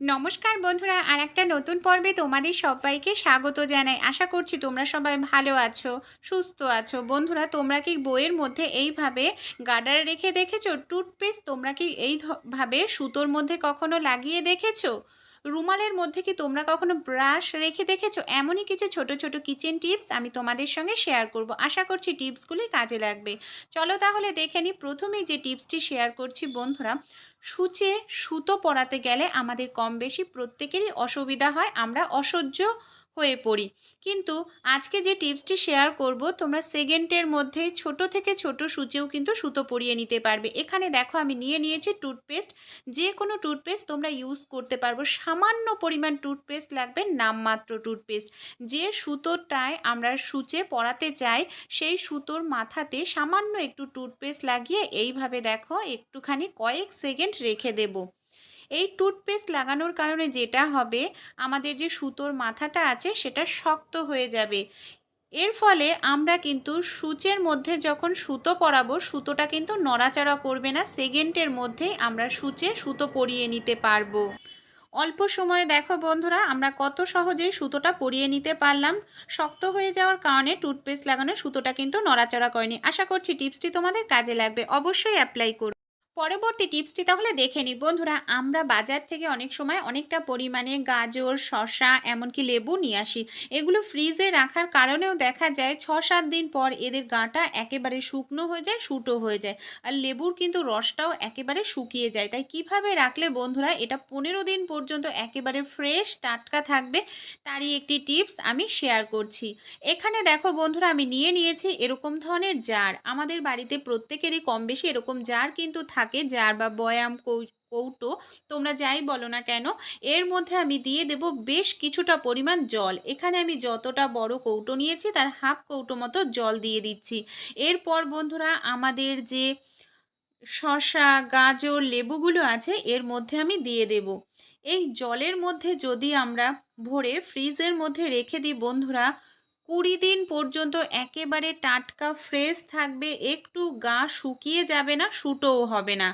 নমস্কার বন্ধুরা আর একটা নতুন পর্বে তোমাদের সবাইকে স্বাগত জানাই। আশা করছি তোমরা সবাই ভালো আছো, সুস্থ আছো। বন্ধুরা, তোমরা কি বইয়ের মধ্যে এইভাবে গার্ডার রেখে দেখেছ? টুথপেস্ট তোমরা কি এইভাবে সুতোর মধ্যে কখনো লাগিয়ে দেখেছ? রুমালের মধ্যে কি তোমরা কখনো ব্রাশ রেখে দেখেছ? এমনই কিছু ছোট ছোট কিচেন টিপস আমি তোমাদের সঙ্গে শেয়ার করব। আশা করছি টিপসগুলি কাজে লাগবে। চলো তাহলে দেখে নিই। প্রথমেই যে টিপসটি শেয়ার করছি বন্ধুরা, সূচে সুতো পরাতে গেলে আমাদের কম বেশি প্রত্যেকেরই অসুবিধা হয়। আমরা অসহ্য হয়ে পড়ি। কিন্তু আজকে যে টিপসটি শেয়ার করব, তোমরা সেকেন্ডের মধ্যে ছোট থেকে ছোট সূচেও কিন্তু সুতো পরিয়ে নিতে পারবে। এখানে দেখো আমি নিয়ে নিয়েছি টুথপেস্ট। যে কোনো টুথপেস্ট তোমরা ইউজ করতে পারব। সামান্য পরিমাণ টুথপেস্ট লাগবে, নামমাত্র টুথপেস্ট। যে সুতোটায় আমরা সূচে পরাতে চাই, সেই সুতোর মাথাতে সামান্য একটু টুথপেস্ট লাগিয়ে এইভাবে দেখো একটুখানি কয়েক সেকেন্ড রেখে দেবো। এই টুথপেস্ট লাগানোর কারণে যেটা হবে, আমাদের যে সুতোর মাথাটা আছে সেটা শক্ত হয়ে যাবে। এর ফলে আমরা কিন্তু সূচের মধ্যে যখন সুতো পরাবো, সুতোটা কিন্তু নড়াচড়া করবে না, সেকেন্ডের মধ্যেই আমরা সূচে সুতো পরিয়ে নিতে পারব। অল্প সময়ে দেখো বন্ধুরা, আমরা কত সহজেই সুতোটা পরিয়ে নিতে পারলাম। শক্ত হয়ে যাওয়ার কারণে টুথপেস্ট লাগানো সুতোটা কিন্তু নড়াচড়া করেনি। আশা করছি টিপসটি তোমাদের কাজে লাগবে। অবশ্যই অ্যাপ্লাই করো। পরবর্তী টিপসটি তাহলে দেখে নিই। বন্ধুরা, আমরা বাজার থেকে অনেক সময় অনেকটা পরিমাণে গাজর শশা এমনকি লেবু নিয়ে আসি। এগুলো ফ্রিজে রাখার কারণেও দেখা যায় ছ সাত দিন পর এদের গাটা একেবারে শুকনো হয়ে যায় শুটো হয়ে যায়। আর লেবুর কিন্তু রসটাও একেবারে শুকিয়ে যায়। তাই কীভাবে রাখলে বন্ধুরা, এটা পনেরো দিন পর্যন্ত একেবারে ফ্রেশ, টাটকা থাকবে, তারই একটি টিপস আমি শেয়ার করছি। এখানে দেখো বন্ধুরা, আমি নিয়ে নিয়েছি এরকম ধরনের জার। আমাদের বাড়িতে প্রত্যেকেরই কম বেশি এরকম জার কিন্তু থাকে। থাকে জার বা বয়াম কৌটো তোমরা যাই বলো না কেন, এর মধ্যে আমি দিয়ে দেব বেশ কিছুটা পরিমাণ জল। এখানে আমি যতটা বড় কৌটো নিয়েছি, তার হাফ কৌটো মতো জল দিয়ে দিচ্ছি। এরপর বন্ধুরা, আমাদের যে শশা গাজর, লেবুগুলো আছে, এর মধ্যে আমি দিয়ে দেব। এই জলের মধ্যে যদি আমরা ভরে ফ্রিজের মধ্যে রেখে দিই বন্ধুরা কুড়ি দিন পর্যন্ত একেবারে টাটকা ফ্রেশ থাকবে, একটু গা শুকিয়ে যাবে না শুটোও হবে না।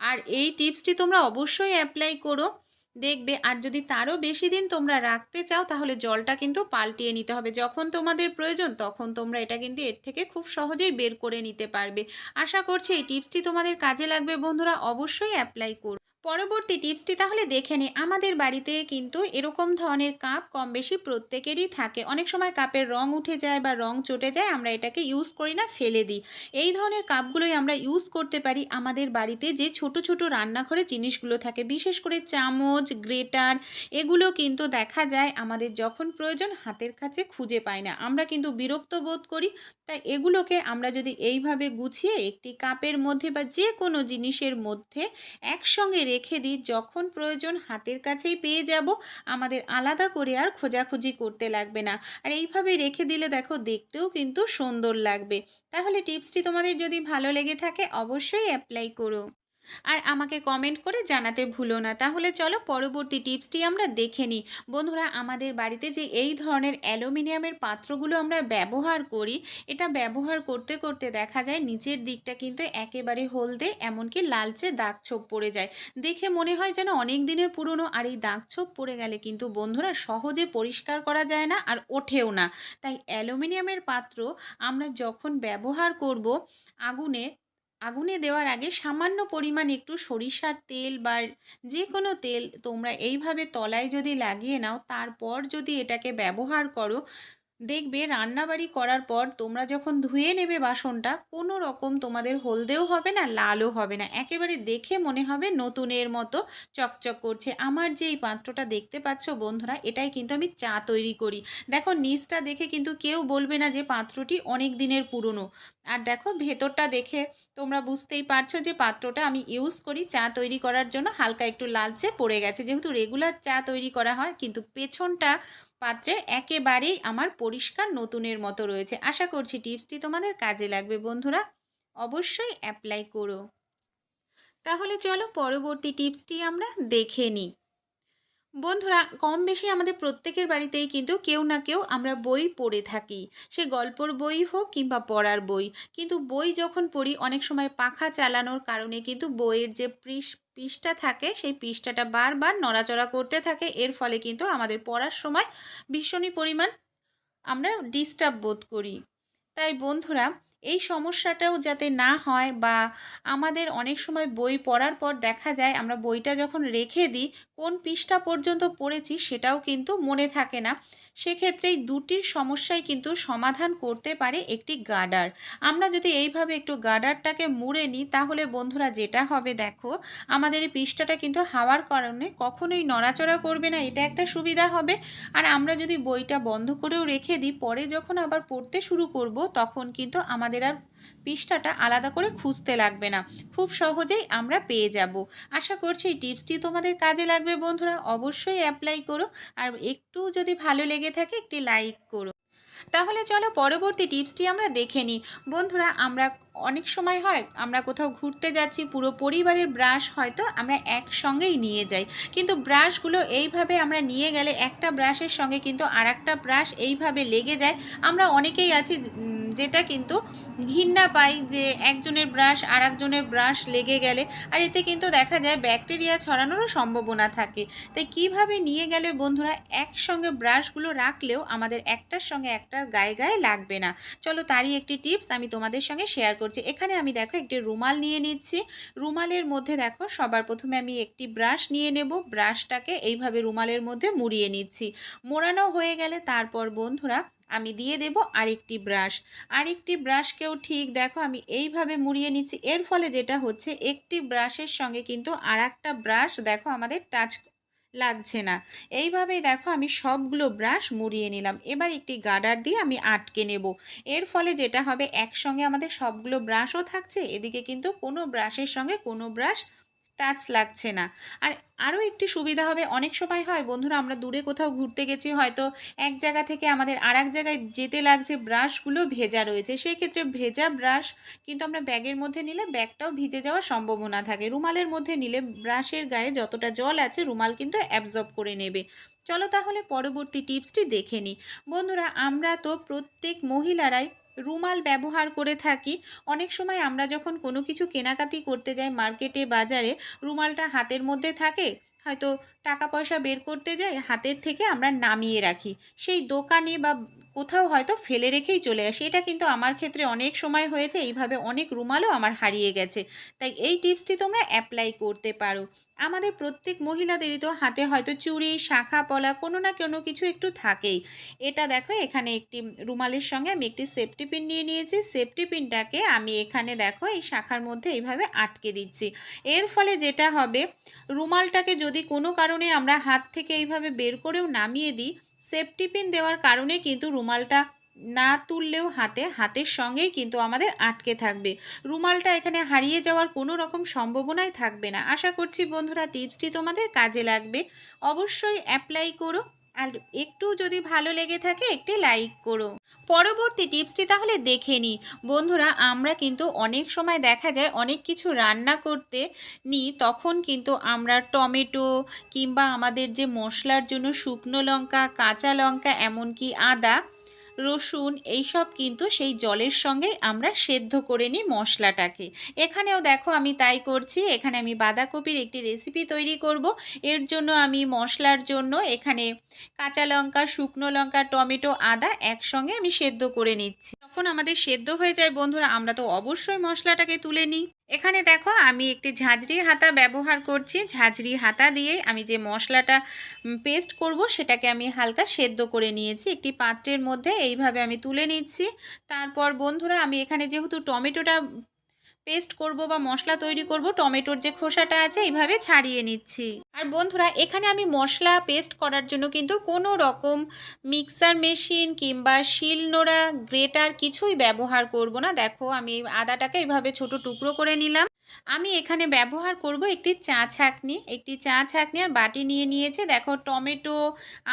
আর এই টিপসটি তোমরা অবশ্যই অ্যাপ্লাই করো। দেখবে, আর যদি তারও বেশি দিন তোমরা রাখতে চাও, তাহলে জলটা কিন্তু পাল্টিয়ে নিতে হবে। যখন তোমাদের প্রয়োজন, তখন তোমরা এটা কিন্তু এর থেকে খুব সহজেই বের করে নিতে পারবে। আশা করছি এই টিপসটি তোমাদের কাজে লাগবে। বন্ধুরা, অবশ্যই অ্যাপ্লাই করো। পরবর্তী টিপসটি তাহলে দেখে নিই আমাদের বাড়িতে কিন্তু এরকম ধরনের কাপ কম বেশি প্রত্যেকেরই থাকে। অনেক সময় কাপের রং উঠে যায় বা রং চটে যায়, আমরা এটাকে ইউজ করি না, ফেলে দিই। এই ধরনের কাপগুলোই আমরা ইউজ করতে পারি আমাদের বাড়িতে যে ছোট ছোট রান্নাঘরে জিনিসগুলো থাকে। বিশেষ করে চামচ, গ্রেটার, এগুলো কিন্তু দেখা যায় আমাদের যখন প্রয়োজন হাতের কাছে খুঁজে পাই না। আমরা কিন্তু বিরক্ত বোধ করি, তাই এগুলোকে আমরা যদি এইভাবে গুছিয়ে একটি কাপের মধ্যে বা যে কোনো জিনিসের মধ্যে একসঙ্গে রেখে দিই, যখন প্রয়োজন হাতের কাছেই পেয়ে যাব, আমাদের আলাদা করে আর খোঁজাখুঁজি করতে লাগবে না। আর এইভাবে রেখে দিলে দেখো দেখতেও কিন্তু সুন্দর লাগবে। তাহলে টিপসটি তোমাদের যদি ভালো লেগে থাকে, অবশ্যই অ্যাপ্লাই করো। আর আমাকে কমেন্ট করে জানাতে ভুলো না। তাহলে চলো পরবর্তী টিপসটি আমরা দেখে নিই। বন্ধুরা, আমাদের বাড়িতে যে এই ধরনের অ্যালুমিনিয়ামের পাত্রগুলো আমরা ব্যবহার করি, এটা ব্যবহার করতে করতে দেখা যায় নিচের দিকটা কিন্তু একেবারে হলদে, এমনকি লালচে দাগ ছোপ পড়ে যায়। দেখে মনে হয় যেন অনেক দিনের পুরনো আর এই দাগ ছোপ পড়ে গেলে কিন্তু বন্ধুরা সহজে পরিষ্কার করা যায় না আর ওঠেও না। তাই অ্যালুমিনিয়ামের পাত্র আমরা যখন ব্যবহার করব, আগুনে আগুনে দেওয়ার আগে সামান্য পরিমাণ একটু সরিষার তেল বা যে কোনো তেল তোমরা এইভাবে তলায় যদি লাগিয়ে নাও, তারপর যদি এটাকে ব্যবহার করো দেখবে রান্নাবাড়ি করার পর তোমরা যখন ধুয়ে নেবে বাসনটা, কোনো রকম তোমাদের হলদেও হবে না, লালও হবে না। একেবারে দেখে মনে হবে নতুনের মতো চকচক করছে। আমার যে এই পাত্রটা দেখতে পাচ্ছ বন্ধুরা, এটাই কিন্তু আমি চা তৈরি করি। দেখো, নিচটা দেখে কিন্তু কেউ বলবে না যে পাত্রটি অনেক দিনের পুরনো। আর দেখো, ভেতরটা দেখে তোমরা বুঝতেই পারছ যে পাত্রটা আমি ইউজ করি চা তৈরি করার জন্য। হালকা একটু লালচে পড়ে গেছে। যেহেতু রেগুলার চা তৈরি করা হয়, কিন্তু পেছনটা পাত্রের একেবারেই আমার পরিষ্কার নতুনের মতো রয়েছে। আশা করছি টিপসটি তোমাদের কাজে লাগবে বন্ধুরা। অবশ্যই অ্যাপ্লাই করো। তাহলে চলো পরবর্তী টিপসটি আমরা দেখে নিই। বন্ধুরা কম বেশি আমাদের প্রত্যেকের বাড়িতেই কিন্তু কেউ না কেউ আমরা বই পড়ে থাকি। সে গল্পর বই হোক কিংবা পড়ার বই। কিন্তু বই যখন পড়ি, অনেক সময় পাখা চালানোর কারণে কিন্তু বইয়ের যে পৃষ্ঠ পিসটা থাকে, সেই পিসটাটা বারবার নড়াচড়া করতে থাকে। এর ফলে কিন্তু আমাদের পড়ার সময় ভীষণই পরিমাণ আমরা ডিস্টার্ব বোধ করি। তাই বন্ধুরা এই সমস্যাটাও যাতে না হয় বা আমাদের অনেক সময় বই পড়ার পর দেখা যায় আমরা বইটা যখন রেখে দিই, কোন পৃষ্ঠা পর্যন্ত পড়েছি সেটাও কিন্তু মনে থাকে না। সেক্ষেত্রে এই দুটির সমস্যাই কিন্তু সমাধান করতে পারে একটি গার্ডার। আমরা যদি এইভাবে একটু গার্ডারটাকে মুড়ে নিই, তাহলে বন্ধুরা যেটা হবে দেখো, আমাদের এই পৃষ্ঠাটা কিন্তু হাওয়ার কারণে কখনোই নড়াচড়া করবে না, এটা একটা সুবিধা হবে। আর আমরা যদি বইটা বন্ধ করেও রেখে দিই, পরে যখন আবার পড়তে শুরু করব, তখন কিন্তু আমাদের আর পৃষ্ঠাটা আলাদা করে খুঁজতে লাগবে না। খুব সহজেই আমরা পেয়ে যাব। আশা করছি এই টিপসটি তোমাদের কাজে লাগবে বন্ধুরা। অবশ্যই অ্যাপ্লাই করো। আর একটু যদি ভালো লেগে থাকে, একটি লাইক করো। তাহলে চলো পরবর্তী টিপসটি আমরা দেখে নিই। বন্ধুরা, আমরা অনেক সময় হয়, আমরা কোথাও ঘুরতে যাচ্ছি, পুরো পরিবারের ব্রাশ হয়তো আমরা একসঙ্গেই নিয়ে যাই। কিন্তু ব্রাশগুলো এইভাবে আমরা নিয়ে গেলে একটা ব্রাশের সঙ্গে কিন্তু আর একটা ব্রাশ এইভাবে লেগে যায়। আমরা অনেকেই আছি যেটা কিন্তু ঘৃণা পাই যে একজনের ব্রাশ আর একজনের ব্রাশ লেগে গেলে। আর এতে কিন্তু দেখা যায় ব্যাকটেরিয়া ছড়ানোরও সম্ভাবনা থাকে। তাই কীভাবে নিয়ে গেলে বন্ধুরা একসঙ্গে ব্রাশগুলো রাখলেও আমাদের একটার সঙ্গে একটার গায়ে গায়ে লাগবে না? চলো তারই একটি টিপস আমি তোমাদের সঙ্গে শেয়ার করছি। এখানে আমি দেখো একটি রুমাল নিয়ে নিচ্ছি। রুমালের মধ্যে দেখো সবার প্রথমে আমি একটি ব্রাশ নিয়ে নেব। ব্রাশটাকে এইভাবে রুমালের মধ্যে মুড়িয়ে নিচ্ছি। মোড়ানো হয়ে গেলে তারপর বন্ধুরা আমি দিয়ে দেব আরেকটি ব্রাশ। আরেকটি ব্রাশকেও ঠিক দেখো আমি এইভাবে মুড়িয়ে নিচ্ছি। এর ফলে যেটা হচ্ছে একটি ব্রাশের সঙ্গে কিন্তু আর একটা ব্রাশ দেখো আমাদের টাচ লাগছে না। এইভাবেই দেখো আমি সবগুলো ব্রাশ মুড়িয়ে নিলাম। এবার একটি গার্ডার দিয়ে আমি আটকে নেব। এর ফলে যেটা হবে একসঙ্গে আমাদের সবগুলো ব্রাশও থাকছে, এদিকে কিন্তু কোনো ব্রাশের সঙ্গে কোনো ব্রাশ টাচ লাগছে না। আর আরও একটি সুবিধা হবে, অনেক সময় হয়, বন্ধুরা আমরা দূরে কোথাও ঘুরতে গেছি, হয়তো এক জায়গা থেকে আমাদের আর জায়গায় যেতে লাগছে ব্রাশগুলো ভেজা রয়েছে। সেই ক্ষেত্রে ভেজা ব্রাশ কিন্তু আমরা ব্যাগের মধ্যে নিলে ব্যাগটাও ভিজে যাওয়ার সম্ভাবনা থাকে। রুমালের মধ্যে নিলে ব্রাশের গায়ে যতটা জল আছে, রুমাল কিন্তু অ্যাবজর্ব করে নেবে। চলো তাহলে পরবর্তী টিপসটি দেখে নিই। বন্ধুরা, আমরা তো প্রত্যেক মহিলারাই রুমাল ব্যবহার করে থাকি। অনেক সময় আমরা যখন কোনো কিছু কেনাকাটি করতে যাই মার্কেটে, বাজারে, রুমালটা হাতের মধ্যে থাকে, হয়তো টাকা পয়সা বের করতে যাই, হাতের থেকে আমরা নামিয়ে রাখি। সেই দোকানে বা কোথাও হয়তো ফেলে রেখেই চলে আসি। এটা কিন্তু আমার ক্ষেত্রে অনেক সময় হয়েছে, এইভাবে অনেক রুমালও আমার হারিয়ে গেছে। তাই এই টিপসটি তোমরা অ্যাপ্লাই করতে পারো। আমাদের প্রত্যেক মহিলাদেরই তো হাতে হয়তো চুড়ি, শাখা, পলা কোনো না কোনো কিছু একটু থাকেই। এটা দেখো, এখানে একটি রুমালের সঙ্গে আমি একটি সেফটি পিন নিয়ে নিয়েছি। সেফটি পিনটাকে আমি এখানে দেখো, এই শাখার মধ্যে এইভাবে আটকে দিচ্ছি। এর ফলে যেটা হবে, রুমালটাকে যদি কোনো কারণে আমরা হাত থেকে এইভাবে বের করেও নামিয়ে দিই সেফটি পিন দেওয়ার কারণে কিন্তু রুমালটা না তুললেও হাতে, হাতের সঙ্গেই কিন্তু আমাদের আটকে থাকবে। রুমালটা এখানে হারিয়ে যাওয়ার কোনো রকম সম্ভাবনাই থাকবে না। আশা করছি বন্ধুরা টিপসটি তোমাদের কাজে লাগবে। অবশ্যই অ্যাপ্লাই করো। আর একটু যদি ভালো লেগে থাকে একটি লাইক করো। পরবর্তী টিপসটি তাহলে দেখে নিই বন্ধুরা, আমরা কিন্তু অনেক সময় দেখা যায় অনেক কিছু রান্না করতে নিই তখন কিন্তু আমরা টমেটো কিংবা আমাদের যে মশলার জন্য শুকনো লঙ্কা, কাঁচা লঙ্কা, এমনকি আদা রসুন এইসব কিন্তু সেই জলের সঙ্গে আমরা সেদ্ধ করে নিই মশলাটাকে। এখানেও দেখো আমি তাই করছি। এখানে আমি বাঁধাকপির একটি রেসিপি তৈরি করব। এর জন্য আমি মশলার জন্য এখানে কাঁচা লঙ্কা, শুকনো লঙ্কা, টমেটো, আদা একসঙ্গে আমি সেদ্ধ করে নিচ্ছি। যখন আমাদের সেদ্ধ হয়ে যায় বন্ধুরা, আমরা তো অবশ্যই মশলাটাকে তুলে নিই। এখানে দেখো আমি একটি ঝাঁঝরি হাতা ব্যবহার করছি। ঝাঁঝরি হাতা দিয়ে আমি যে মশলাটা পেস্ট করব সেটাকে আমি হালকা সেদ্ধ করে নিয়েছি। একটি পাত্রের মধ্যে এইভাবে আমি তুলে নিচ্ছি। তারপর বন্ধুরা আমি এখানে যেহেতু টমেটোটা পেস্ট করব বা মশলা তৈরি করব, টমেটোর যে খোসাটা আছে এইভাবে ছাড়িয়ে নিচ্ছি। আর বন্ধুরা, এখানে আমি মশলা পেস্ট করার জন্য কিন্তু কোনো রকম মিক্সার মেশিন কিংবা শিলনোড়া গ্রেটার কিছুই ব্যবহার করব না। দেখো, আমি আদাটাকে এইভাবে ছোট টুকরো করে নিলাম। আমি এখানে ব্যবহার করব একটি চা ছাঁকনি। একটি চা ছাঁকনি আর বাটি নিয়ে নিয়েছে। দেখো, টমেটো,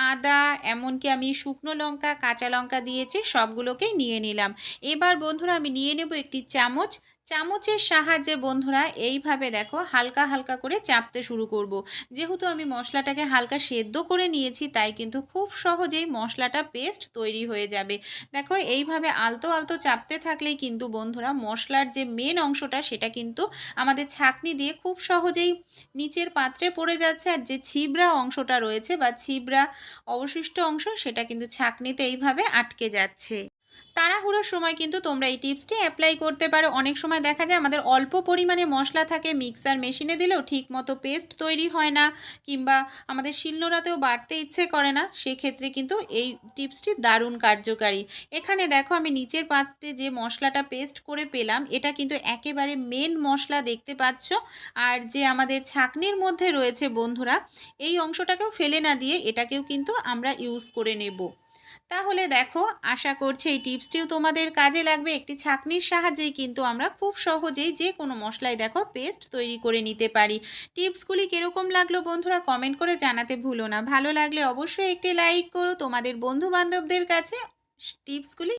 আদা, এমনকি আমি শুকনো লঙ্কা, কাঁচা লঙ্কা দিয়েছি, সবগুলোকেই নিয়ে নিলাম। এবার বন্ধুরা, আমি নিয়ে নেব একটি চামচ চামচের সাহায্যে বন্ধুরা এইভাবে দেখো হালকা হালকা করে চাপতে শুরু করব। যেহেতু আমি মশলাটাকে হালকা সেদ্ধ করে নিয়েছি, তাই কিন্তু খুব সহজেই মশলাটা পেস্ট তৈরি হয়ে যাবে। দেখো এইভাবে আলতো আলতো চাপতে থাকলেই কিন্তু বন্ধুরা মশলার যে মেন অংশটা, সেটা কিন্তু আমাদের ছাকনি দিয়ে খুব সহজেই নিচের পাত্রে পড়ে যাচ্ছে। আর যে ছিবড়া অংশটা রয়েছে বা ছিবড়া অবশিষ্ট অংশ, সেটা কিন্তু ছাকনিতে এইভাবে আটকে যাচ্ছে। তাড়াহুড়োর সময় কিন্তু তোমরা এই টিপসটি অ্যাপ্লাই করতে পারো। অনেক সময় দেখা যায় আমাদের অল্প পরিমাণে মশলা থাকে মিক্সার মেশিনে দিলেও ঠিক মতো পেস্ট তৈরি হয় না, কিংবা আমাদের শিলনোড়াতেও বাড়তে ইচ্ছে করে না। সেক্ষেত্রে কিন্তু এই টিপসটি দারুণ কার্যকারী। এখানে দেখো আমি নিচের পাত্রে যে মশলাটা পেস্ট করে পেলাম, এটা কিন্তু একেবারে মেন মশলা দেখতে পাচ্ছ। আর যে আমাদের ছাকনির মধ্যে রয়েছে বন্ধুরা, এই অংশটাকেও ফেলে না দিয়ে এটাকেও কিন্তু আমরা ইউজ করে নেব। তাহলে দেখো, আশা করছি এই টিপসটিও তোমাদের কাজে লাগবে। একটি ছাঁকনির সাহায্যেই কিন্তু আমরা খুব সহজেই যে কোনো মশলায় দেখো পেস্ট তৈরি করে নিতে পারি। টিপসগুলি কীরকম লাগল বন্ধুরা কমেন্ট করে জানাতে ভুলো না। ভালো লাগলে অবশ্যই একটি লাইক করো তোমাদের বন্ধু বান্ধবদের কাছে। টিপসগুলি